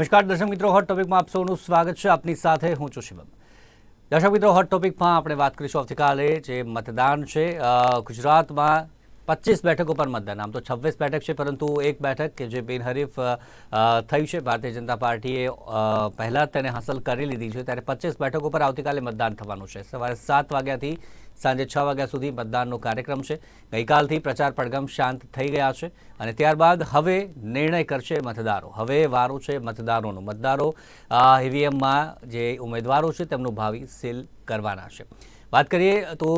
નમસ્કાર, દર્શક મિત્રો હોટ ટોપિકમાં આપ સૌનું સ્વાગત છે. આપની સાથે હું છું શિવમ. દર્શક મિત્રો હોટ ટોપિકમાં આપણે વાત કરીશું આવતીકાલે જે મતદાન છે. ગુજરાતમાં પચીસ બેઠકો પર મતદાન. આમ તો છવ્વીસ બેઠક છે, પરંતુ એક બેઠક કે જે બિનહરીફ થઈ છે. ભારતીય જનતા પાર્ટીએ પહેલાં તેને હાંસલ કરી લીધી છે. ત્યારે પચીસ બેઠકો પર આવતીકાલે મતદાન થવાનું છે. સવારે સાત વાગ્યાથી સાંજે છ વાગ્યા સુધી મતદાનનો કાર્યક્રમ છે. ગઈકાલથી પ્રચાર પડઘમ શાંત થઈ ગયા છે અને ત્યારબાદ હવે નિર્ણય કરશે મતદારો. હવે વારો છે મતદારોનો. મતદારો ઈવીએમમાં જે ઉમેદવારો છે તેમનું ભાવિ સીલ કરવાના છે. વાત કરીએ તો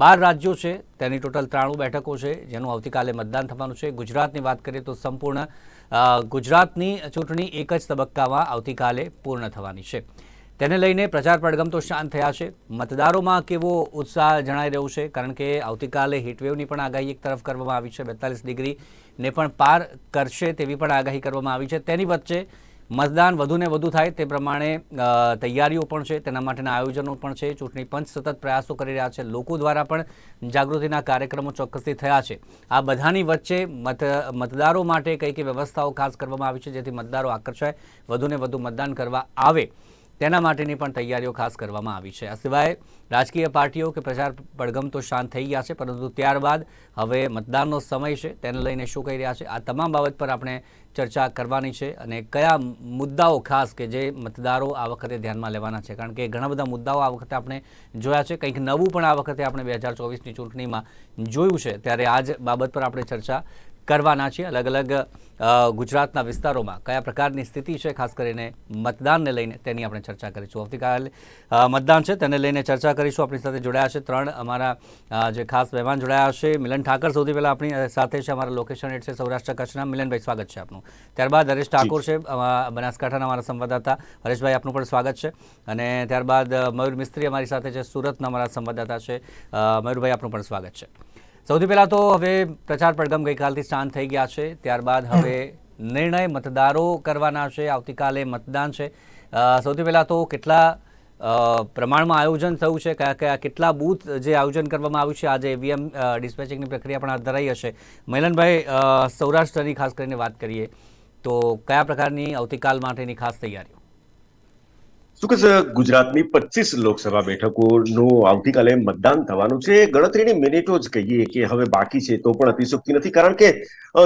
બાર રાજ્યો છે, તેની ટોટલ ત્રાણું બેઠકો છે, જેનું આવતીકાલે મતદાન થવાનું છે. ગુજરાતની વાત કરીએ તો સંપૂર્ણ ગુજરાતની ચૂંટણી એક જ તબક્કામાં આવતીકાલે પૂર્ણ થવાની છે. તેને લઈને પ્રચાર પડગમ તો શાંત થયા છે. મતદારોમાં કેવો ઉત્સાહ જણાઈ રહ્યો છે? કારણ કે આવતીકાલે હીટવેવની પણ આગાહી એક તરફ કરવામાં આવી છે. બેતાલીસ ડિગ્રીને પણ પાર કરશે તેવી પણ આગાહી કરવામાં આવી છે. તેની વચ્ચે મતદાન વધુને વધુ થાય તે પ્રમાણે તૈયારીઓ પણ છે. તેના માટેના આયોજનો પણ છે. ચૂંટણી પંચ સતત પ્રયાસો કરી રહ્યા છે. લોકો દ્વારા પણ જાગૃતિના કાર્યક્રમો ચોક્કસથી થયા છે. આ બધાની વચ્ચે મત, મતદારો માટે કઈ કઈ વ્યવસ્થાઓ ખાસ કરવામાં આવી છે જેથી મતદારો આકર્ષાય, વધુને વધુ મતદાન કરવા આવે. તેના માટેની પણ તૈયારીઓ ખાસ કરવામાં આવી છે. આ સિવાય રાજકીય પાર્ટીઓ કે પ્રચાર પડગમ તો શાંત થઈ ગયા છે, પરંતુ ત્યારબાદ હવે મતદાનનો સમય છે, તેને લઈને શું કહી રહ્યા છે? આ તમામ બાબત પર આપણે ચર્ચા કરવાની છે અને કયા મુદ્દાઓ ખાસ કે જે મતદારો આ વખતે ધ્યાનમાં લેવાના છે? કારણ કે ઘણા બધા મુદ્દાઓ આ વખતે આપણે જોયા છે. કંઈક નવું પણ આ વખતે આપણે બે હજાર ચોવીસની ચૂંટણીમાં જોયું છે. ત્યારે આ જ બાબત પર આપણે ચર્ચા કરવાના છીએ અલગ અલગ ગુજરાતના વિસ્તારોમાં કયા પ્રકારની સ્થિતિ છે ખાસ કરીને મતદાનને લઈને તેની આપણે ચર્ચા કરીશું. આવતીકાલે મતદાન છે તેને લઈને ચર્ચા કરીશું. આપણી સાથે જોડાયા છે ત્રણ અમારા જે ખાસ મહેમાન જોડાયા છે. મિલન ઠાકર સૌથી પહેલાં આપણી સાથે છે અમારા લોકેશન હેડ છે સૌરાષ્ટ્ર કચ્છના. મિલનભાઈ સ્વાગત છે આપનું. ત્યારબાદ હરેશ ઠાકોર છે બનાસકાંઠાના અમારા સંવાદદાતા. હરેશભાઈ આપનું પણ સ્વાગત છે. અને ત્યારબાદ મયુર મિસ્ત્રી અમારી સાથે છે સુરતના અમારા સંવાદદાતા છે. મયુરભાઈ આપનું પણ સ્વાગત છે. સૌથી પહેલાં તો હવે પ્રચાર પડગમ ગઈકાલથી શાંત થઈ ગયા છે. ત્યારબાદ હવે નિર્ણય મતદારો કરવાના છે. આવતીકાલે મતદાન છે. સૌથી પહેલાં તો કેટલા પ્રમાણમાં આયોજન થયું છે? કયા કયા કેટલા બૂથ જે આયોજન કરવામાં આવ્યું છે? આજે ઈવીએમ ડિસ્પેચિંગની પ્રક્રિયા પણ હાથ ધરાઈ હશે. મૈલનભાઈ સૌરાષ્ટ્રની ખાસ કરીને વાત કરીએ તો કયા પ્રકારની આવતીકાલ માટેની ખાસ તૈયારીઓ? ચોક્કસ ગુજરાતની પચીસ લોકસભા બેઠકોનું આવતીકાલે મતદાન થવાનું છે. ગણતરીની મિનિટો જ કહીએ કે હવે બાકી છે તો પણ અતિશોક્તિ નથી, કારણ કે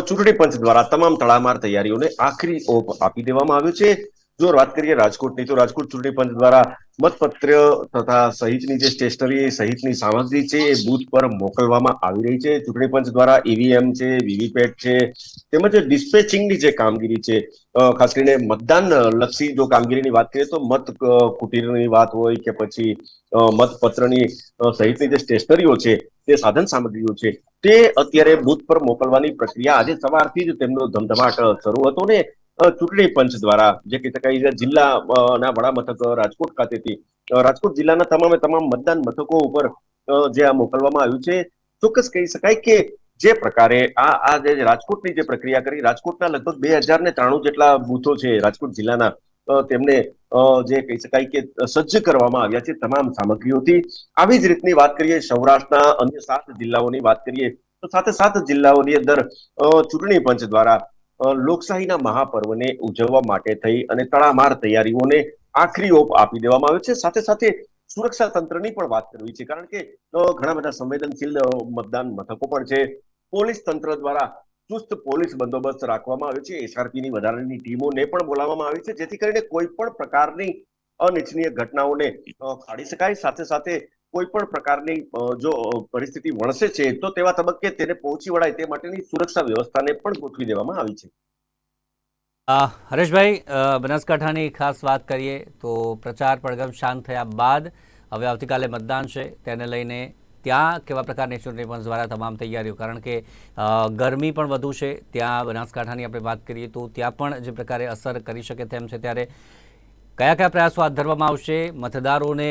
ચૂંટણી પંચ દ્વારા તમામ તડામાર તૈયારીઓને આખરી ઓપ આપી દેવામાં આવ્યો છે. જો વાત કરીએ રાજકોટની, તો રાજકોટ ચૂંટણી પંચ દ્વારા મતપત્ર તથા સહિતની જે સ્ટેશનરી સહિતની સામગ્રી છે, એ બૂથ પર મોકલવામાં આવી રહી છે. ચૂંટણી પંચ દ્વારા ઈવીએમ છે વીવીપેટ છે, તેમજ ડિસ્પેચિંગની જે કામગીરી છે ખાસ કરીને મતદાન લક્ષી જો કામગીરીની વાત કરીએ તો મત કુટીરની વાત હોય કે પછી મતપત્રની સહિતની જે સ્ટેશનરીઓ છે, તે સાધન સામગ્રીઓ છે, તે અત્યારે બૂથ પર મોકલવાની પ્રક્રિયા આજે સવારથી જ તેમનો ધમધમાટ શરૂ હતો ને ચૂંટણી પંચ દ્વારા જે કહી શકાય છે જિલ્લા અ, વડા મથક રાજકોટ ખાતેથી રાજકોટ જિલ્લાના તમામે તમામ મતદાન મથકો ઉપર જે આ મોકલવામાં આવ્યું છે. ચોક્કસ કહી શકાય કે જે પ્રકારે આ આ જે રાજકોટની જે પ્રક્રિયા કરી રાજકોટના લગભગ બે હજાર ને ત્રાણું જેટલા બૂથો છે રાજકોટ જિલ્લાના તેમને જે કહી શકાય કે સજ્જ કરવામાં આવ્યા છે તમામ સામગ્રીઓથી. આવી જ રીતની વાત કરીએ સૌરાષ્ટ્રના અન્ય સાત જિલ્લાઓની વાત કરીએ તો સાથે સાત જિલ્લાઓની અંદર ચૂંટણી પંચ દ્વારા લોકશાહીના મહાપર્વને ઉજવવા માટે થઈ અને તડામાર તૈયારીઓને આખરી ઓપ આપી દેવામાં આવ્યો છે. સાથે સાથે સુરક્ષા તંત્રની પણ વાત કરવી છે. કારણ કે ઘણા બધા સંવેદનશીલ મતદાન મથકો પણ છે. પોલીસ તંત્ર દ્વારા ચુસ્ત પોલીસ બંદોબસ્ત રાખવામાં આવ્યો છે. એસઆરપીની વધારાની ટીમોને પણ બોલાવવામાં આવી છે, જેથી કરીને કોઈ પણ પ્રકારની અનિચ્છનીય ઘટનાઓને ખાડી શકાય. સાથે સાથે કોઈ પણ પ્રકારની જો પરિસ્થિતિ વણસે છે, તો તેવા તબક્કે તેને પહોંચી વળાય તે માટેની સુરક્ષા વ્યવસ્થાને પણ ગોઠવી દેવામાં આવી છે. હરેશભાઈ બનાસકાંઠાની ખાસ વાત કરીએ તો પ્રચાર પડઘમ શાંત થયા બાદ હવે આવતીકાલે મતદાન છે. તેને લઈને ત્યાં કેવા પ્રકારની ચૂંટણી પંચ દ્વારા તમામ તૈયારીઓ? કારણ કે ગરમી પણ વધુ છે. ત્યાં બનાસકાંઠાની આપણે વાત કરીએ તો ત્યાં પણ જે પ્રકારે અસર કરી શકે તેમ છે. ત્યારે કયા કયા પ્રયાસો હાથ ધરવામાં આવશે, મતદારોને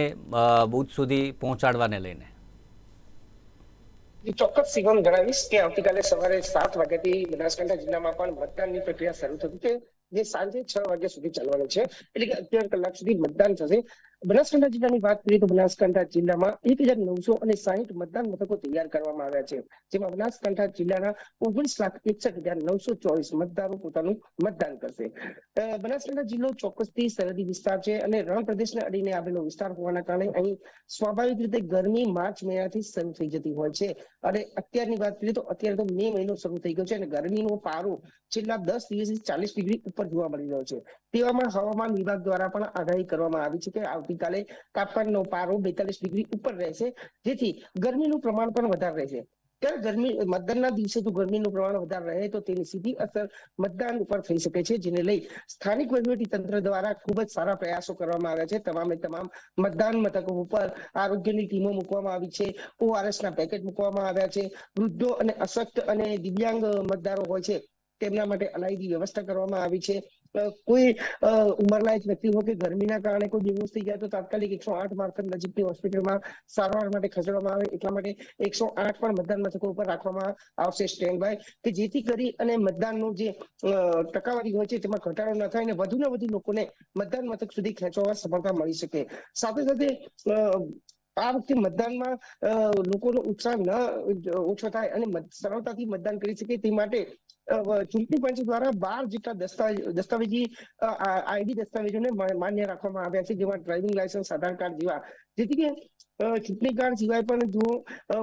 બૂથ સુધી પહોંચાડવાને લઈને? ચોક્કસ સિવમ જણાવીશ કે આવતીકાલે સવારે સાત વાગ્યાથી બનાસકાંઠા જિલ્લામાં પણ મતદાનની પ્રક્રિયા શરૂ થતી છે. જે સાંજે છ વાગ્યા સુધી ચાલવાનું છે. એટલે કે અગિયાર કલાક સુધી મતદાન થશે. બનાસકાંઠા જિલ્લાની વાત કરીએ તો બનાસકાંઠા જિલ્લામાં એક હજાર નવસો અને સાહીઠ મતદાન મથકો તૈયાર કરવામાં આવ્યા છે. જેમાં બનાસકાંઠા જિલ્લાના ઓગણીસ લાખ એકસઠ હજાર નવસો ચોવીસ મતદારો પોતાનું મતદાન કરશે. બનાસકાંઠા જિલ્લો ચોક્કસથી સરહદી વિસ્તાર છે અને રણ પ્રદેશને અડીને આવેલો વિસ્તાર હોવાના કારણે અહીં સ્વાભાવિક રીતે ગરમી માર્ચ મહિનાથી શરૂ થઈ જતી હોય છે. અને અત્યારની વાત કરીએ તો અત્યારે તો મે મહિનો શરૂ થઈ ગયો છે અને ગરમીનો પારો છેલ્લા દસ દિવસથી ચાલીસ ડિગ્રી ઉપર જોવા મળી રહ્યો છે. તેવામાં હવામાન વિભાગ દ્વારા પણ આગાહી કરવામાં આવી છે કે આવતીકાલે તાપમાનનો પારો બેતાલીસ ડિગ્રી ઉપર રહેશે જેથી ગરમીનું પ્રમાણ પણ વધારે રહેશે ત્યારે ગરમી, મતદાનના દિવસે જો ગરમીનું પ્રમાણ વધારે રહે તો તેની સીધી અસર મતદાન ઉપર થઈ શકે છે, જેને લઈ સ્થાનિક વહીવટી તંત્ર દ્વારા ખૂબ જ સારા પ્રયાસો કરવામાં આવ્યા છે. તમામે તમામ મતદાન મથકો ઉપર આરોગ્યની ટીમો મૂકવામાં આવી છે. ઓઆરએસ ના પેકેટ મૂકવામાં આવ્યા છે. વૃદ્ધો અને અશક્ત અને દિવ્યાંગ મતદારો હોય છે. તેમના માટે અલાયદી વ્યવસ્થા કરવામાં આવી છે. કોઈ ઉંમરલાયક વ્યક્તિ હોય કે ગરમીના કારણે કોઈ બેહોશ થઈ ગયા તો તાત્કાલિક એકસો આઠ મારફત નજીકની હોસ્પિટલમાં સારવાર માટે ખસેડવામાં આવે. એટલા માટે એકસો આઠ પણ મતદાન મથકો ઉપર રાખવામાં આવશે સ્ટેન્ડ બાય કે જેથી કરી અને મતદાનનું જે ટકાવારી હોય છે તેમાં ઘટાડો ન થાય અને વધુ ને વધુ લોકોને મતદાન મથક સુધી ખેંચવામાં સફળતા મળી શકે. સાથે સાથે આ વખતે મતદાનમાં લોકોનો ઉત્સાહ ન ઓછો થાય અને સરળતાથી મતદાન કરી શકે તે માટે ચૂંટણી પંચ દ્વારા બાર જેટલા દસ્તાવેજ આઈડી દસ્તાવેજોને માન્ય રાખવામાં આવ્યા છે, જેમાં ડ્રાઇવિંગ લાયસન્સ, આધાર કાર્ડ જેવા. જેથી કે ચૂંટણી કાર્ડ સિવાય પણ જો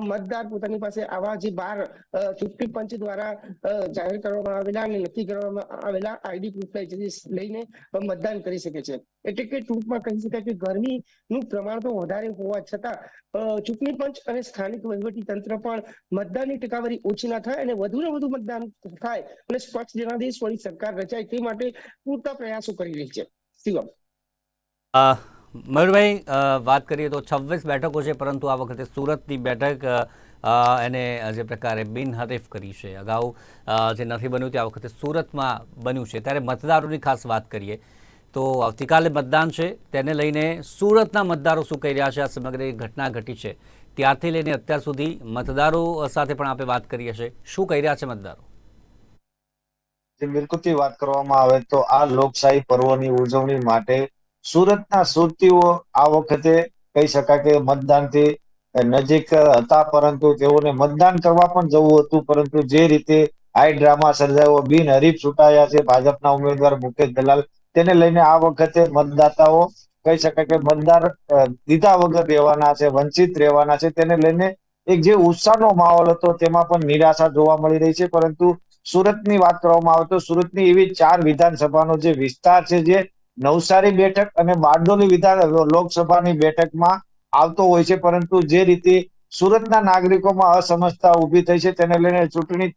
મતદાર પોતાની પાસે આવા જે બાર ચૂંટણી પંચ દ્વારા જાહેર કરવામાં આવેલા અને નક્કી કરવામાં આવેલા આઈડી પ્રૂફ લઈને મતદાન કરી શકે છે. એટલે કે ટૂંકમાં કહી શકાય કે ગરમીનું પ્રમાણ તો વધારે હોવા છતાં ચૂંટણી પંચ અને સ્થાનિક વહીવટી તંત્ર પણ મતદાનની ટકાવારી ઓછી ના થાય અને વધુ ને વધુ મતદાન થાય અને સ્વચ્છ જનાદેશ વાળી સરકાર રચાય તે માટે પૂરતા પ્રયાસો કરી રહી છે. શિવમ. મયુરભાઈ વાત કરીએ તો છવ્વીસ બેઠકો છે, પરંતુ આ વખતે સુરતની બેઠક એને જે પ્રકારે બિનહરીફ કરી છે. અગાઉ જે નથી બન્યું તે આ વખતે સુરતમાં બન્યું છે. ત્યારે મતદારોની ખાસ વાત કરીએ તો આવતીકાલે મતદાન છે. તેને લઈને સુરતના મતદારો શું કહી રહ્યા છે? આ સમગ્ર ઘટના ઘટી છે. ત્યારથી લઈને અત્યાર સુધી મતદારો સાથે પણ આપણે વાત કરીએ છીએ શું કહી રહ્યા છે મતદારો? જે વાત કરવામાં આવે તો આ લોકશાહી પર્વની ઉજવણી માટે સુરતના સુરતીઓ આ વખતે કહી શકાય કે મતદાનથી નજીક હતા, પરંતુ તેઓને મતદાન કરવા પણ જવું હતું, પરંતુ જે રીતે હાઈ ડ્રામા સર્જાયો, બિનહરીફ ચૂંટાયા છે, ભાજપના ઉમેદવાર મુકેશ દલાલ, તેને લઈને આ વખતે મતદાતાઓ કહી શકાય કે મતદાર દીધા વગર રહેવાના છે, વંચિત રહેવાના છે, તેને લઈને એક જે ઉત્સાહનો માહોલ હતો, તેમાં પણ નિરાશા જોવા મળી રહી છે, પરંતુ સુરતની વાત કરવામાં આવે તો સુરતની એવી ચાર વિધાનસભાનો જે વિસ્તાર છે, જે નવસારી બેઠક અને બારડોલી વિધાન, લોકસભાની બેઠકમાં આવતો હોય છે, પરંતુ જે રીતે સુરતના નાગરિકોમાં અસમજતા ઊભી થઈ છે, તેને લઈને ચૂંટણી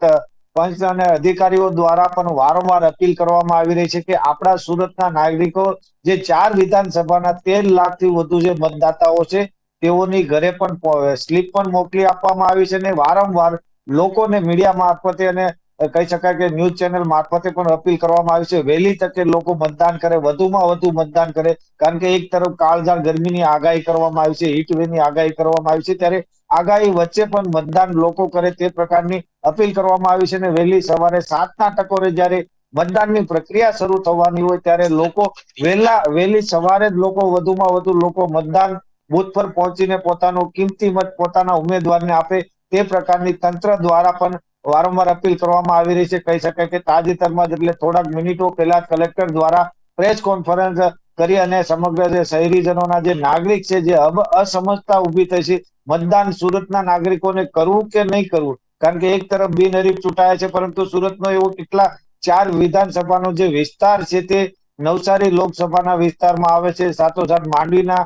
પંચ અને અધિકારીઓ દ્વારા પણ વારંવાર અપીલ કરવામાં આવી રહી છે કે આપણા સુરતના નાગરિકો જે ચાર વિધાનસભાના તેર લાખથી વધુ જે મતદાતાઓ છે, તેઓની ઘરે પણ સ્લીપ પણ મોકલી આપવામાં આવી છે અને વારંવાર લોકોને મીડિયા મારફતે અને કહી શકાય કે ન્યૂઝ ચેનલ મારફતે પણ અપીલ કરવામાં આવી છે. વહેલી તકે લોકો મતદાન કરે, વધુમાં વધુ મતદાન કરે, કારણ કે એક તરફ કાળઝાળ ગરમીની આગાહી કરવામાં આવી છે હીટવેવની આગાહી કરવામાં આવી છે. ત્યારે આગાહી વચ્ચે પણ મતદાન લોકો કરે તે પ્રકારની અપીલ કરવામાં આવી છે અને વહેલી સવારે સાતના ટકોરે જ્યારે મતદાનની પ્રક્રિયા શરૂ થવાની હોય ત્યારે લોકો વહેલા, વહેલી સવારે જ લોકો વધુમાં વધુ લોકો મતદાન બુથ પર પહોંચીને પોતાનો કિંમતી મત પોતાના ઉમેદવારને આપે તે પ્રકારની તંત્ર દ્વારા પણ વારંવાર અપીલ કરવામાં આવી રહી છે. કહી શકાય કે તાજેતરમાં જ એટલે થોડાક મિનિટો પહેલા કલેક્ટર દ્વારા પ્રેસ કોન્ફરન્સ કરી અને સમગ્ર જે શહેરીજનોના જે નાગરિક છે, જે અસમજતા ઊભી થઈ છે, મતદાન સુરતના નાગરિકોને કરવું કે નહીં કરવું? કારણ કે એક તરફ બિનહરીફ ચૂંટાયા છે, પરંતુ સુરતનો એવો કેટલા ચાર વિધાનસભાનો જે વિસ્તાર છે તે નવસારી લોકસભાના વિસ્તારમાં આવે છે. સાથોસાથ માંડવીના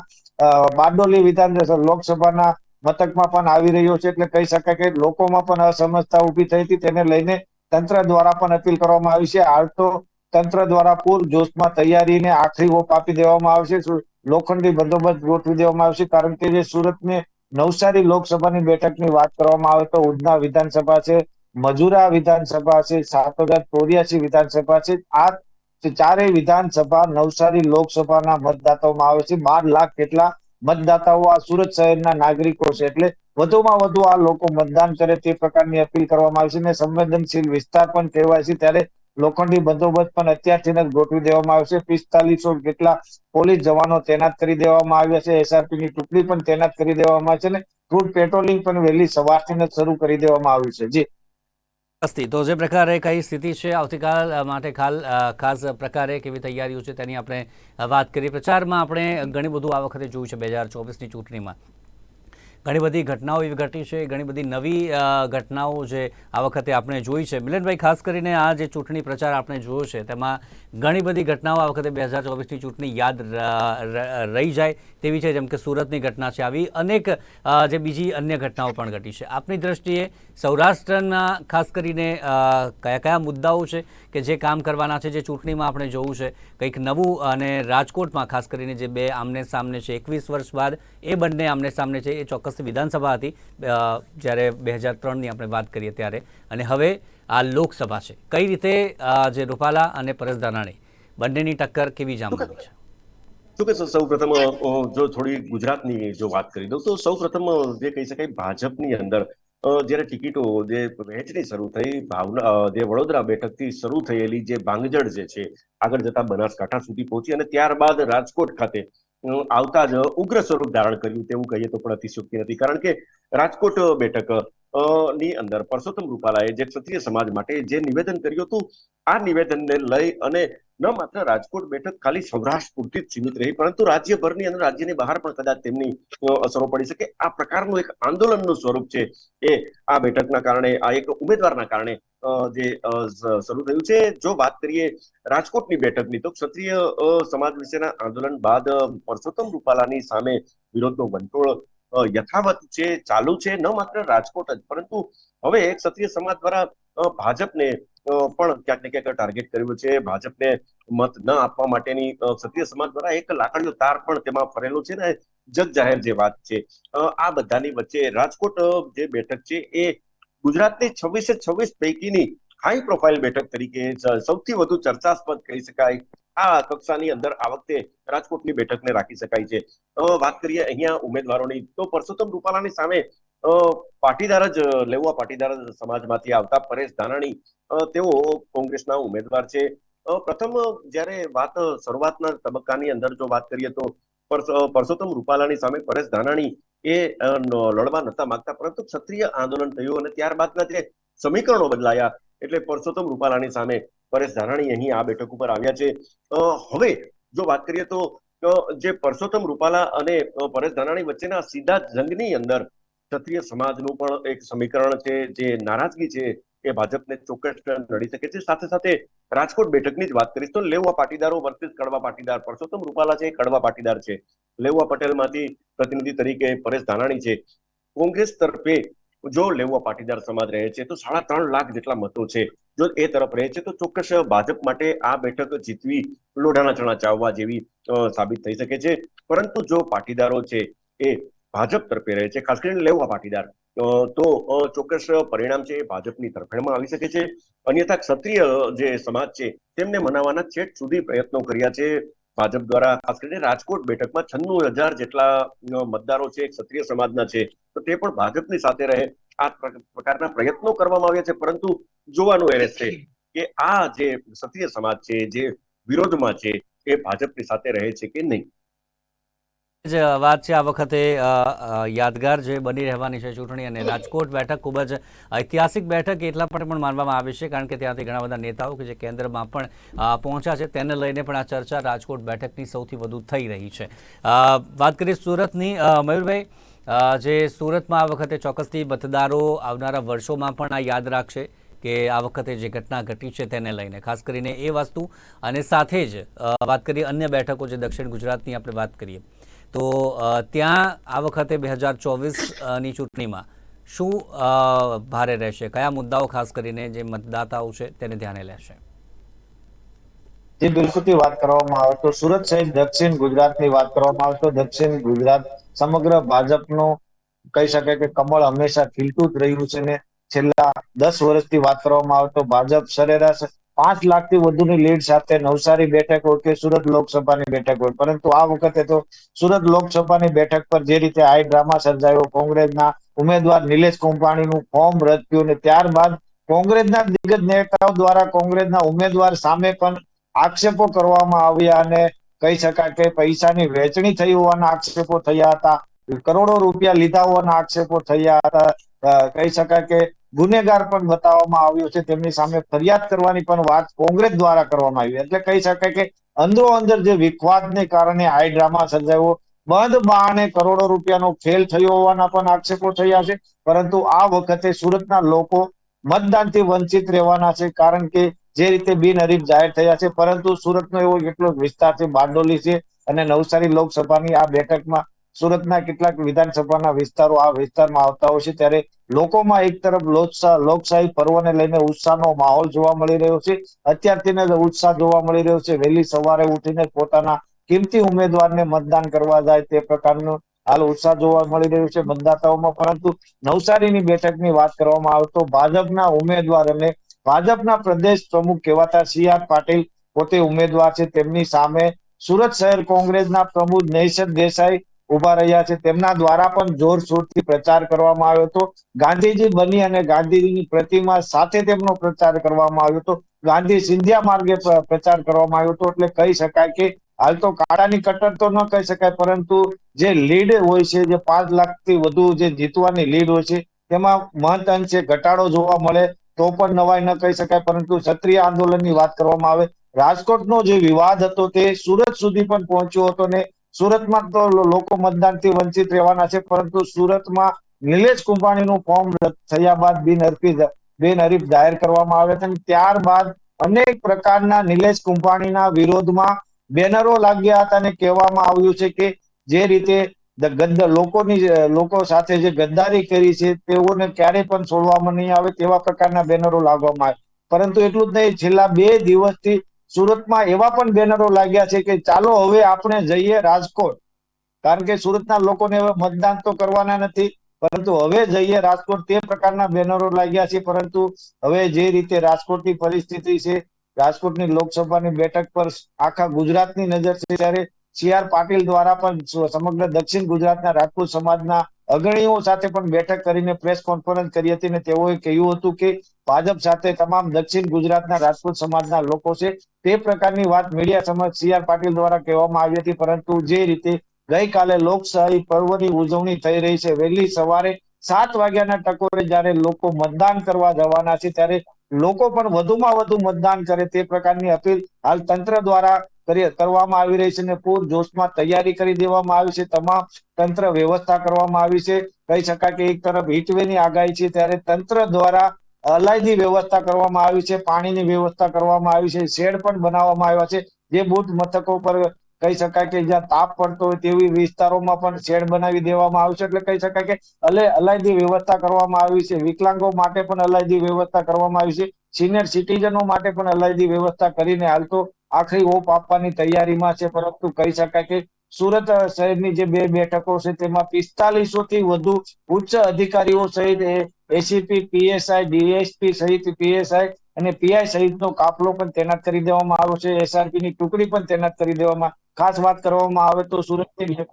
બારડોલી વિધાન લોકસભાના મથકમાં પણ આવી રહ્યો છે એટલે કહી શકાય કે લોકોમાં પણ અસમજતા ઊભી થઈ હતી. તેને લઈને તંત્ર દ્વારા પણ અપીલ કરવામાં આવી છે. હાલ તો તંત્ર દ્વારા પૂર જોશમાં તૈયારીને આખરી ઓપ આપી દેવામાં આવશે. લોખંડી બંદોબસ્ત ગોઠવી દેવામાં આવશે. કારણ કે જે સુરતને નવસારી લોકસભાની બેઠકની વાત કરવામાં આવે તો ઉધના વિધાનસભા છે, મજુરા વિધાનસભા છે સાત હજાર ચોર્યાસી વિધાનસભા છે. આ ચારેય વિધાનસભા નવસારી લોકસભાના મતદાતાઓમાં આવે છે. બાર લાખ જેટલા મતદાતાઓ આ સુરત શહેરના નાગરિકો છે. એટલે વધુમાં વધુ આ લોકો મતદાન કરે તે પ્રકારની અપીલ કરવામાં આવી છે અને સંવેદનશીલ વિસ્તાર પણ કહેવાય છે. ત્યારે લોખંડી બંદોબસ્ત પણ અત્યારથી જ ગોઠવી દેવામાં આવશે પિસ્તાલીસો જેટલા પોલીસ જવાનો તૈનાત કરી દેવામાં આવ્યા છે. એસઆરપી ની ટુકડી પણ તૈનાત કરી દેવામાં આવી છે અને ફૂડ પેટ્રોલિંગ પણ વહેલી સવારથી જ શરૂ કરી દેવામાં આવ્યું છે. જી. અસ્તિ. તો જે પ્રકારે કઈ સ્થિતિ છે આવતીકાલ માટે ખાલ ખાસ પ્રકારે કેવી તૈયારીઓ છે તેની આપણે વાત કરી પ્રચારમાં આપણે ઘણી બધું આ વખતે જોયું છે, બે હજાર ચોવીસની ચૂંટણીમાં. ઘણી બધી ઘટનાઓ એવી ઘટી છે, ઘણી બધી નવી ઘટનાઓ જે આ વખતે આપણે જોઈ છે. મિલનભાઈ, ખાસ કરીને આ જે ચૂંટણી પ્રચાર આપણે જોયો છે, તેમાં ઘણી બધી ઘટનાઓ આ વખતે બે હજાર ચોવીસની ચૂંટણી યાદ રહી જાય તેવી છે, જેમ કે સુરતની ઘટના છે આવી. અનેક જે બીજી અન્ય ઘટનાઓ પણ ઘટી છે. આપની દ્રષ્ટિએ સૌરાષ્ટ્રના ખાસ કરીને કયા કયા મુદ્દાઓ છે કે જે કામ કરવાના છે, જે ચૂંટણીમાં આપણે જોવું છે, કંઈક નવું અને રાજકોટમાં ખાસ કરીને જે બે આમને સામને છે, એકવીસ વર્ષ બાદ એ બંને આમને સામને છે, એ ચોક્કસ વિધાનસભા હતી જ્યારે બે હજાર ત્રણની આપણે વાત કરીએ ત્યારે. અને હવે આ લોકસભા છે. કઈ રીતે જે રૂપાલા અને પરેશ ધાનાણી બંનેની ટક્કર કેવી જામવાની છે? કે સૌ પ્રથમ જો થોડી ગુજરાતની જો વાત કરી દઉં, તો સૌ પ્રથમ જે કહી શકાય ભાજપની અંદર જ્યારે ટિકિટો જે વહેંચણી શરૂ થઈ, ભાવના જે વડોદરા બેઠકથી શરૂ થયેલી જે ભાંગજળ જે છે, આગળ જતા બનાસકાંઠા સુધી પહોંચી અને ત્યારબાદ રાજકોટ ખાતે આવતા જ ઉગ્ર સ્વરૂપ ધારણ કર્યું તેવું કહીએ તો પણ અતિશયોક્તિ નથી. કારણ કે રાજકોટ બેઠકની અંદર પરસોત્તમ રૂપાલાએ જે ક્ષત્રિય સમાજ માટે જે નિવેદન કર્યું હતું, આ નિવેદનને લઈ અને ન માત્ર રાજકોટ બેઠક ખાલી સૌરાષ્ટ્ર પૂરતી જ સીમિત રહી, પરંતુ રાજ્યભરની અંદર રાજ્યની બહાર પણ કદાચ તેમની અસરો પડી શકે. આ પ્રકારનું એક આંદોલનનું સ્વરૂપ છે એ આ બેઠકના કારણે, આ એક ઉમેદવારના કારણે જે શરૂ થયું છે. જો વાત કરીએ રાજકોટની બેઠકની, તો ક્ષત્રિય સમાજ વિશેના આંદોલન બાદ પરસોત્તમ રૂપાલાની સામે વિરોધનો વંટોળ યથાવત છે, ચાલુ છે. ન માત્ર રાજકોટ જ, પરંતુ હવે ક્ષત્રિય સમાજ દ્વારા ભાજપને પણ ક્યાંક ને ક્યાંક ટાર્ગેટ કર્યું છે. ભાજપને મત ન આપવા માટેની ક્ષત્રિય સમાજ દ્વારા એક લાકડીયો તાર પણ તેમાં ફરેલો છે ને જગ જાહેર જે વાત છે. આ બધાની વચ્ચે રાજકોટ જે બેઠક છે એ ગુજરાતની છવ્વીસે છવ્વીસ પૈકીની હાઈ પ્રોફાઇલ બેઠક તરીકે સૌથી વધુ ચર્ચાસ્પદ કહી શકાય. આ કક્ષાની અંદર આ વખતે રાજકોટની બેઠકને રાખી શકાય છે. વાત કરીએ અહીંયા ઉમેદવારોની, તો પરસોત્તમ રૂપાલાની સામે પાટીદાર જ લેવા પાટીદાર સમાજમાંથી આવતા પરેશ ધાનાણી તેઓ કોંગ્રેસના ઉમેદવાર છે. પ્રથમ જ્યારે વાત શરૂઆતના તબક્કાની અંદર જો વાત કરીએ તો પરસ- પરસોત્તમ રૂપાલાની સામે પરેશ ધાનાણી એ લડવા નતા માંગતા, પરંતુ ક્ષત્રિય આંદોલન થયું અને ત્યારબાદના જે સમીકરણો બદલાયા એટલે પરસોત્તમ રૂપાલાની સામે પરેશ ધાનાણી અહીં આ બેઠક ઉપર આવ્યા છે. હવે જો વાત કરીએ તો જે પરસોત્તમ રૂપાલા અને પરેશ ધાનાણી વચ્ચેના સીધા જંગની અંદર ક્ષત્રિય સમાજનું પણ એક સમીકરણ છે, જે નારાજગી છે એ ભાજપને ચોક્કસ નડી શકે છે. સાથે સાથે રાજકોટ બેઠકની જ વાત કરીશ તો લેવા પાટીદારો વર્સિસ કડવા પાટીદાર, પરસોત્તમ રૂપાલા છે કડવા પાટીદાર છે. લેવા પટેલમાંથી પ્રતિનિધિ તરીકે પરેશ ધાનાણી છે. કોંગ્રેસ તરફે જો લેવા પાટીદાર સમાજ રહે છે તો સાડા ત્રણ લાખ જેટલા મતો છે. જો એ તરફ રહે છે તો ચોક્કસ ભાજપ માટે આ બેઠક જીતવી લોઢાના ચણા ચાવવા જેવી સાબિત થઈ શકે છે. પરંતુ જો પાટીદારો છે એ ભાજપ તરફે રહે છે. ખાસ કરીને લેવા પાટીદાર. તો ચોક્કસ પરિણામ છે ભાજપની તરફેણમાં આવી શકે છે. અન્યથા ક્ષત્રિય, જે સમાજ છે, તેમને મનાવવાના છેક સુધી પ્રયત્નો કર્યા છે ભાજપ દ્વારા. ખાસ કરીને રાજકોટ બેઠકમાં છન્નું હજાર જેટલા મતદારો છે, ક્ષત્રિય સમાજના છે. તો તે પણ ભાજપની સાથે રહે. આ પ્ર- પ્રકારના પ્રયત્નો કરવામાં આવ્યા છે. પરંતુ જોવાનું એ રહેશે કે આ જે ક્ષત્રિય સમાજ છે, જે વિરોધમાં છે, એ ભાજપની સાથે રહે છે કે નહીં? જ વાત છે આ વખતે યાદગાર જે બની રહેવાની છે ચૂંટણી અને રાજકોટ બેઠક ખૂબ જ ઐતિહાસિક બેઠક એટલા માટે પણ માનવામાં આવે છે, કારણ કે ત્યાંથી ઘણા બધા નેતાઓ કે જે કેન્દ્રમાં પણ પહોંચ્યા છે તેને લઈને પણ આ ચર્ચા રાજકોટ બેઠકની સૌથી વધુ થઈ રહી છે. વાત કરીએ સુરતની મયુરભાઈ જે સુરતમાં આ વખતે ચોક્કસથી મતદારો આવનારા વર્ષોમાં પણ આ યાદ રાખશે કે આ વખતે જે ઘટના ઘટી છે તેને લઈને. ખાસ કરીને એ વસ્તુ અને સાથે જ વાત કરીએ અન્ય બેઠકો જે દક્ષિણ ગુજરાતની આપણે વાત કરીએ. તો ત્યાં આ વખતે બે હજાર ચોવીસની ચૂંટણીમાં શું ભારે રહેશે? કયા મુદ્દાઓ ખાસ કરીને જે મતદાતાઓ છે તેને ધ્યાને લેશે? જે બિલકુલથી વાત કરવામાં આવે તો સુરત સહિત દક્ષિણ ગુજરાતની વાત કરવામાં આવે તો દક્ષિણ ગુજરાત સમગ્ર ભાજપનો કહી શકાય કે કમળ હંમેશા ખીલતું જ રહ્યું છે ને છેલ્લા દસ વર્ષથી વાત કરવામાં આવે તો ભાજપ સરેરાશ પાંચ લાખથી વધુની લીડ સાથે નવસારી બેઠક હોય કે સુરત લોકસભાની બેઠક હોય. પરંતુ આ વખતે તો સુરત લોકસભાની બેઠક પર જે રીતે આઈ ડ્રામા સર્જાયો, કોંગ્રેસના ઉમેદવાર નિલેશ કુંભાણીનું ફોર્મ રદ થયું ને ત્યારબાદ કોંગ્રેસના દિગ્ગજ નેતાઓ દ્વારા કોંગ્રેસના ઉમેદવાર સામે પણ આક્ષેપો કરવામાં આવ્યા અને કહી શકાય કે પૈસાની વહેંચણી થઈ હોવાના આક્ષેપો થયા હતા. કરોડો રૂપિયા લીધા હોવાના આક્ષેપો થયા હતા. કહી શકાય કે ગુનેગાર પણ બતાવવામાં આવ્યો છે. તેમની સામે ફરિયાદ કરવાની પણ વાત કોંગ્રેસ દ્વારા કરવામાં આવી. એટલે કહી શકાય કે અંદરો અંદર જે વિખવાદને કારણે આ ડ્રામા સર્જાયો. બંધ બહાને કરોડો રૂપિયાનો ફેલ થયો હોવાના પણ આક્ષેપો થયા છે. પરંતુ આ વખતે સુરતના લોકો મતદાનથી વંચિત રહેવાના છે કારણ કે જે રીતે બિનહરીફ જાહેર થયા છે. પરંતુ સુરતનો એવો કેટલો વિસ્તાર છે, બારડોલી છે અને નવસારી લોકસભાની આ બેઠકમાં સુરતના કેટલાક વિધાનસભાના વિસ્તારો આ વિસ્તારમાં આવતા હોય છે, ત્યારે લોકોમાં એક તરફ લોકશાહી પર્વને લઈને ઉત્સાહનો માહોલ જોવા મળી રહ્યો છે. અત્યારથી ઉત્સાહ જોવા મળી રહ્યો છે. વહેલી સવારે ઉઠીને પોતાના કિંમતી ઉમેદવારને મતદાન કરવા જાય તે પ્રકારનો હાલ ઉત્સાહ જોવા મળી રહ્યો છે મતદાતાઓમાં. પરંતુ નવસારીની બેઠકની વાત કરવામાં આવે તો ભાજપના ઉમેદવાર અને ભાજપના પ્રદેશ પ્રમુખ કહેવાતા સી આર પાટીલ પોતે ઉમેદવાર છે. તેમની સામે સુરત શહેર કોંગ્રેસના પ્રમુખ નૈસર દેસાઈ ઊભા રહ્યા છે. તેમના દ્વારા પણ જોરશોરથી પ્રચાર કરવામાં આવ્યો હતો. ગાંધીજી બની અને ગાંધીજીની પ્રતિમા સાથે તેમનો પ્રચાર કરવામાં આવ્યો હતો. ગાંધી સિંધિયા માર્ગે પ્રચાર કરવામાં આવ્યો હતો. એટલે કહી શકાય કે હાલ તો કાળાની કટર તો ન કહી શકાય, પરંતુ જે લીડ હોય છે, જે પાંચ લાખથી વધુ જે જીતવાની લીડ હોય છે, તેમાં મહંત અંશે ઘટાડો જોવા મળે તો પણ નવાઈ ન કહી શકાય, પરંતુ ક્ષત્રિય આંદોલનની વાત કરવામાં આવે. રાજકોટનો જે વિવાદ હતો તે સુરત સુધી પણ પહોંચ્યો હતો ને સુરતમાં તો લોકો મતદાનથી વંચિત રહેવાના છે, પરંતુ સુરતમાં નિલેશ કુંભાણીનું ફોર્મ થયા બાદ બિનહરીફ બિનહરીફ જાહેર કરવામાં આવે છે અને ત્યારબાદ અનેક પ્રકારના નિલેશ કુંભાણીના વિરોધમાં બેનરો લાગ્યા હતા અને કહેવામાં આવ્યું છે કે જે રીતે લોકોની લોકો સાથે જે ગદ્દારી કરી છે, તેઓને ક્યારેય પણ છોડવામાં નહીં આવે તેવા પ્રકારના બેનરો લાગવામાં આવે પરંતુ એટલું જ નહીં, છેલ્લા બે દિવસથી સુરતમાં એવા પણ બેનરો લાગ્યા છે કે ચાલો હવે આપણે જઈએ રાજકોટ. કારણ કે સુરતના લોકોને હવે મતદાન તો કરવાના નથી, પરંતુ હવે જઈએ રાજકોટ તે પ્રકારના બેનરો લાગ્યા છે, પરંતુ હવે જે રીતે રાજકોટની પરિસ્થિતિ છે, રાજકોટની લોકસભાની બેઠક પર આખા ગુજરાતની નજર છે, ત્યારે સી આર પાટીલ દ્વારા પણ સમગ્ર દક્ષિણ ગુજરાતના રાજપૂત સમાજના અગ્રણીઓ સાથે પણ બેઠક કરીને પ્રેસ કોન્ફરન્સ કરી હતી અને તેઓએ કહ્યું હતું કે ભાજપ સાથે તમામ દક્ષિણ ગુજરાતના રાજપૂત સમાજના લોકો છે તે પ્રકારની વાત મીડિયા સમક્ષ સી આર પાટીલ દ્વારા કહેવામાં આવી હતી પરંતુ જે રીતે ગઈકાલે લોકશાહી પર્વની ઉજવણી થઈ રહી છે, વહેલી સવારે સાત વાગ્યાના ટકોરે જ્યારે લોકો મતદાન કરવા જવાના છે ત્યારે લોકો પણ વધુમાં વધુ મતદાન કરે તે પ્રકારની અપીલ હાલ તંત્ર દ્વારા કરવામાં આવી રહી છે અને પૂર જોશમાં તૈયારી કરી દેવામાં આવી છે. તમામ તંત્ર વ્યવસ્થા કરવામાં આવી છે. કહી શકાય કે એક તરફ હીટવેની આગાહી છે ત્યારે તંત્ર દ્વારા અલાયદી વ્યવસ્થા કરવામાં આવી છે. પાણીની વ્યવસ્થા કરવામાં આવી છે. શેડ પણ બનાવવામાં આવ્યા છે. જે બુટ મથકો પર કહી શકાય કે જ્યાં તાપ પડતો હોય તેવી વિસ્તારોમાં પણ શેડ બનાવી દેવામાં આવ્યું છે. એટલે કહી શકાય કે અલે અલાયદી વ્યવસ્થા કરવામાં આવી છે. વિકલાંગો માટે પણ અલાયદી વ્યવસ્થા કરવામાં આવી છે. સિનિયર સિટીઝનો માટે પણ અલાયદી વ્યવસ્થા કરીને હાલ તો આખરી ઓપ આપવાની તૈયારીમાં છે, પરંતુ કહી શકાય કે સુરત શહેરની જે બે બેઠકો છે, તેમાં પિસ્તાલીસો થી વધુ ઉચ્ચ અધિકારીઓ સહિત એસીપી પીએસઆઈ ડીએસપી સહિત પીએસઆઈ અને પીઆઈ સહિતનો કાફલો પણ તૈનાત કરી દેવામાં આવ્યો છે. એસઆરપી ની ટુકડી પણ તૈનાત કરી દેવામાં ખાસ વાત કરવામાં આવે તો સુરતની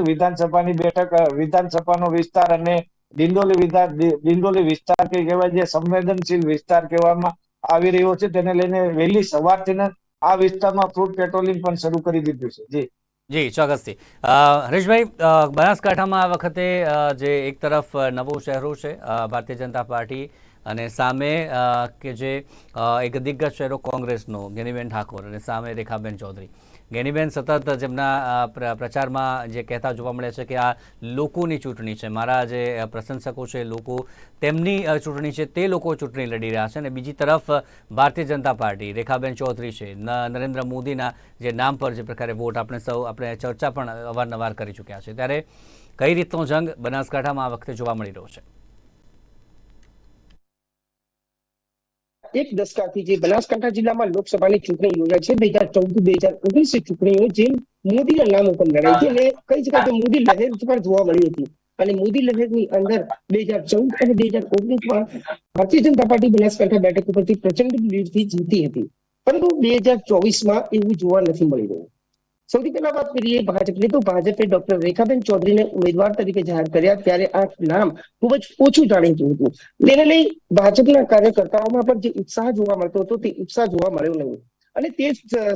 વિધાનસભાની બેઠક, વિધાનસભાનો વિસ્તાર અને ડિંડોલી વિસ્તાર ડિંડોલી વિસ્તાર કે કહેવાય, જે સંવેદનશીલ વિસ્તાર કહેવામાં આવી રહ્યો છે, તેને લઈને વહેલી સવારથી આ વિસ્તારમાં ફ્રૂટ પેટ્રોલિંગ પણ શરૂ કરી દીધું છે. જી. જી, ચોક્કસથી. હરેશભાઈ બનાસકાંઠામાં આ વખતે જે એક તરફ નવું ચહેરો છે ભારતીય જનતા પાર્ટી અને સામે કે જે એક દિગ્ગજ ચહેરો કોંગ્રેસનો ગેનીબેન ઠાકોર અને સામે રેખાબેન ચૌધરી. ગેનીબેન સતત જેમના પ્ર- પ્રચારમાં જે કહેતા જોવા મળે છે કે આ લોકોની ચૂંટણી છે. મારા જે પ્રશંસકો છે લોકો તેમની ચૂંટણી છે, તે લોકો ચૂંટણી લડી રહ્યા છે. અને બીજી તરફ, ભારતીય જનતા પાર્ટી, રેખાબેન ચૌધરી છે. નરેન્દ્ર મોદીના જે નામ પર જે પ્રકારે વોટ આપણે સૌ, આપણે ચર્ચા પણ અવારનવાર કરી ચૂક્યા છે. ત્યારે કઈ રીતનો જંગ બનાસકાંઠામાં આ વખતે જોવા મળી રહ્યો છે? એક દશકાથી જે બનાસકાંઠા જિલ્લામાં લોકસભાની ચૂંટણી યોજાય છે, બે હજાર ચૌદ બે હજાર ઓગણીસ ચૂંટણીઓ જે મોદીના નામ ઉપર લડાઈ હતી અને કઈ શકાય મોદી લહેર પણ જોવા મળી હતી. અને મોદી લહેરની અંદર બે હજાર ચૌદ અને બે હજાર ઓગણીસમાં ભારતીય જનતા પાર્ટી બનાસકાંઠા બેઠક ઉપરથી પ્રચંડ લીડથી જીતી હતી. પરંતુ બે હજાર ચોવીસમાં એવું જોવા નથી મળી રહ્યું. સૌથી પહેલા વાત કરીએ ભાજપની. તો ભાજપે ડોક્ટર રેખાબેન ચૌધરીને ઉમેદવાર તરીકે જાહેર કર્યા ત્યારે આ નામ ખૂબ જ ઓછું જાણીતું હતું. તેને લઈ ભાજપના કાર્યકર્તાઓમાં પણ જે ઉત્સાહ જોવા મળતો હતો તે ઉત્સાહ જોવા મળ્યો નહીં. અને તે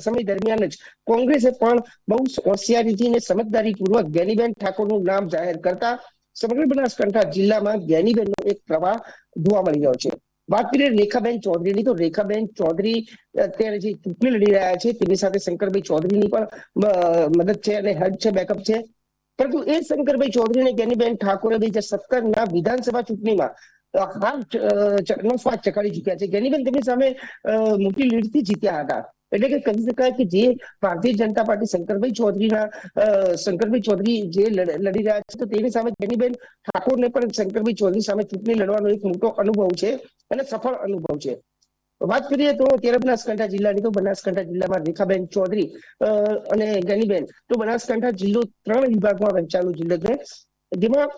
સમય દરમિયાન જ કોંગ્રેસે પણ બહુ હોશિયારીથી અને સમજદારીપૂર્વક જ્ઞાનીબેન ઠાકોરનું નામ જાહેર કરતા સમગ્ર બનાસકાંઠા જિલ્લામાં ગેનીબેનનો એક પ્રવાહ જોવા મળી રહ્યો છે. વાત કરીએ રેખાબેન ચૌધરીની તો રેખાબેન ચૌધરી અત્યારે જે ચૂંટણી લડી રહ્યા છે, તેની સાથે શંકરભાઈ ચૌધરીની પણ મદદ છે અને હેલ્પ છે, બેકઅપ છે. પરંતુ એ શંકરભાઈ ચૌધરી અને જ્ઞાનીબેન ઠાકોરે બે હજાર સત્તર ના વિધાનસભા ચૂંટણીમાં હાલ નો સ્વાદ ચકાડી ચુક્યા છે. જ્ઞાનીબેન તેમની સામે મોટી લીડથી જીત્યા હતા. એટલે કે કહી શકાય કે જે ભારતીય જનતા પાર્ટી શંકરભાઈ ચૌધરીના શંકરભાઈ ચૌધરી જે લડી રહ્યા છે, તો તેની સામે જ્ઞાનીબેન ઠાકોરને પણ શંકરભાઈ ચૌધરી સામે ચૂંટણી લડવાનો એક મોટો અનુભવ છે અને સફળ અનુભવ છે. વાત કરીએ તો અત્યારે બનાસકાંઠા જિલ્લાની, તો બનાસકાંઠા જિલ્લામાં રેખાબેન ચૌધરી અને ગનીબેન, તો બનાસકાંઠા જિલ્લો ત્રણ વિભાગમાં વહેંચાયેલો જિલ્લો છે. જેમાં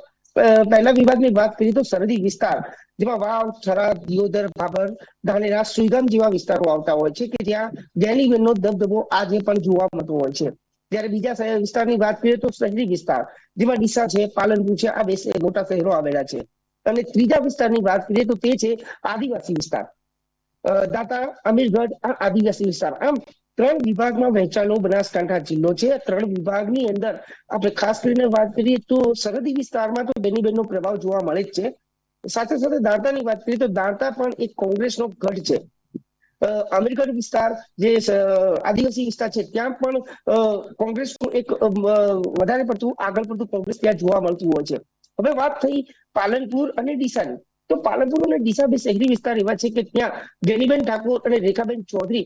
પહેલા વિભાગની વાત કરીએ તો સરહદી વિસ્તાર, જેમાં વાવ, થરાદ, દિયોદર, ભાભર, ધાનેરા, સુઈગામ જેવા વિસ્તારો આવતા હોય છે કે જ્યાં જ્ઞાનીબેનનો દબદબો આજે પણ જોવા મળતો હોય છે. જ્યારે બીજા વિસ્તારની વાત કરીએ તો શહેરી વિસ્તાર, જેમાં ડીસા છે, પાલનપુર છે, આ બે મોટા શહેરો આવેલા છે. અને ત્રીજા વિસ્તારની વાત કરીએ તો તે છે આદિવાસી વિસ્તાર. દાતા, અમીરગઢ આ આદિવાસી વિસ્તાર. આમ ત્રણ વિભાગમાં વહેંચાયેલો બનાસકાંઠા જિલ્લો છે. ત્રણ વિભાગની અંદર આપણે ખાસ કરીને વાત કરીએ તો સરહદી વિસ્તારમાં તો બેની બેનનો પ્રભાવ જોવા મળે જ છે. સાથે સાથે દાંતાની વાત કરીએ તો દાંતા પણ એક કોંગ્રેસનો ગઢ છે. અ, અમીરગઢ વિસ્તાર જે આદિવાસી વિસ્તાર છે ત્યાં પણ કોંગ્રેસનું એક વધારે પડતું આગળ પડતું કોંગ્રેસ ત્યાં જોવા મળતું હોય છે. હવે વાત થઈ પાલનપુર અને ડીસાની. તો પાલનપુર અને ડીસા બે શહેરી વિસ્તાર એવા છે કે ત્યાં જેનીબેન ઠાકોર અને રેખાબેન ચૌધરી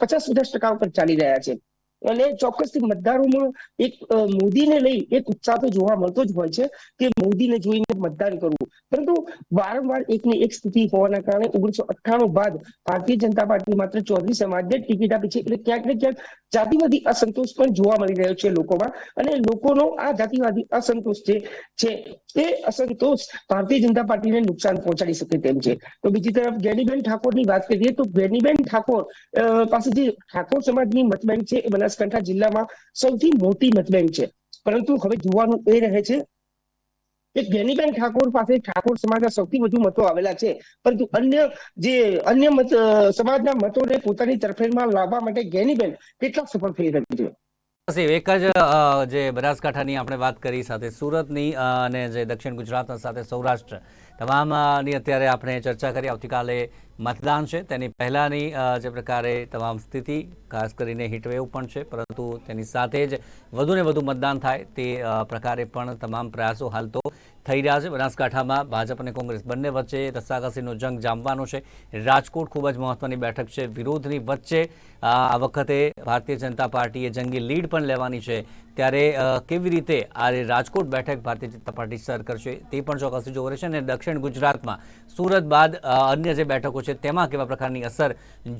પચાસ પચાસ ટકા ઉપર ચાલી રહ્યા છે. અને ચોક્કસથી મતદારોમાં એક મોદીને લઈ એક ઉત્સાહ તો જોવા મળતો જ હોય છે કે મોદીને જોઈને મતદાન કરવું. પરંતુ વારંવાર એકની એક સ્થિતિ હોવાના કારણે ઓગણીસો અઠ્ઠાણું બાદ ભારતીય જનતા પાર્ટી માત્ર ચૌધરી સમાજને ટિકિટ આપી છે. એટલે ક્યાંક ને ક્યાંક જાતિવાદી અસંતોષ પણ જોવા મળી રહ્યો છે લોકોમાં. અને લોકોનો આ જાતિવાદી અસંતોષ જે છે તે અસંતોષ ભારતીય જનતા પાર્ટીને નુકસાન પહોંચાડી શકે તેમ છે. તો બીજી તરફ જ્ઞાનીબેન ઠાકોરની વાત કરીએ તો જ્ઞાનીબેન ઠાકોર પાસે જે ઠાકોર સમાજની મતબેંક છે એ બનાસકાંઠા જિલ્લામાં સૌથી મોટી મતબેંક છે. પરંતુ હવે જોવાનું એ રહે છે કે જ્ઞાનીબેન ઠાકોર પાસે ઠાકોર સમાજના સૌથી વધુ મતો આવેલા છે. પરંતુ અન્ય જે અન્ય મત સમાજના મતોને પોતાની તરફેણમાં લાવવા માટે જ્ઞાનીબેન કેટલા સફળ થઈ રહી છે. એક જ જે બનાસકાંઠાની આપણે વાત કરી સાથે સુરતની અને જે દક્ષિણ ગુજરાતના સાથે સૌરાષ્ટ્ર તમામની અત્યારે આપણે ચર્ચા કરી. આવતીકાલે મતદાન છે. તેની પહેલાંની જે પ્રકારે તમામ સ્થિતિ, ખાસ કરીને હીટવેવ પણ છે, પરંતુ તેની સાથે જ વધુને વધુ મતદાન થાય તે પ્રકારે પણ તમામ પ્રયાસો હાલ તો થઈ રહ્યા છે. બનાસકાંઠામાં ભાજપ અને કોંગ્રેસ બંને વચ્ચે રસ્સાકસીનો જંગ જામવાનો છે. રાજકોટ ખૂબ જ મહત્વની બેઠક છે. વિરોધની વચ્ચે આ વખતે ભારતીય જનતા પાર્ટીએ જંગી લીડ પણ લેવાની છે. ત્યારે કેવી રીતે આ રાજકોટ બેઠક ભારતીય જનતા પાર્ટી સર કરશે તે પણ ચોક્કસથી જોવું રહેશે અને દક્ષિણ ગુજરાતમાં સુરત બાદ અન્ય જે બેઠકો છે તેમાં કેવા પ્રકારની અસર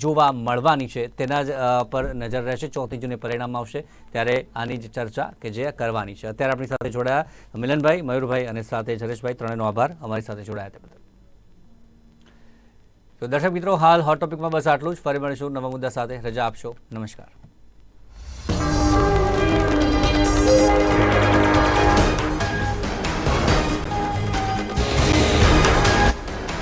જોવા મળવાની છે તેના જ પર નજર રહેશે. ચોથી જૂને પરિણામ આવશે ત્યારે આની જ ચર્ચા કે જે કરવાની છે. અત્યારે આપણી સાથે જોડાયા મિલનભાઈ, મયુરભાઈ અને સાથે જરેશભાઈ. ત્રણેયનો આભાર. અમારી સાથે જોડાયા તે બદલ. તો દર્શક મિત્રો, હાલ હોટ ટોપિકમાં બસ આટલું જ. ફરી મળીશું નવા મુદ્દા સાથે. રજા આપશો. નમસ્કાર. Bye.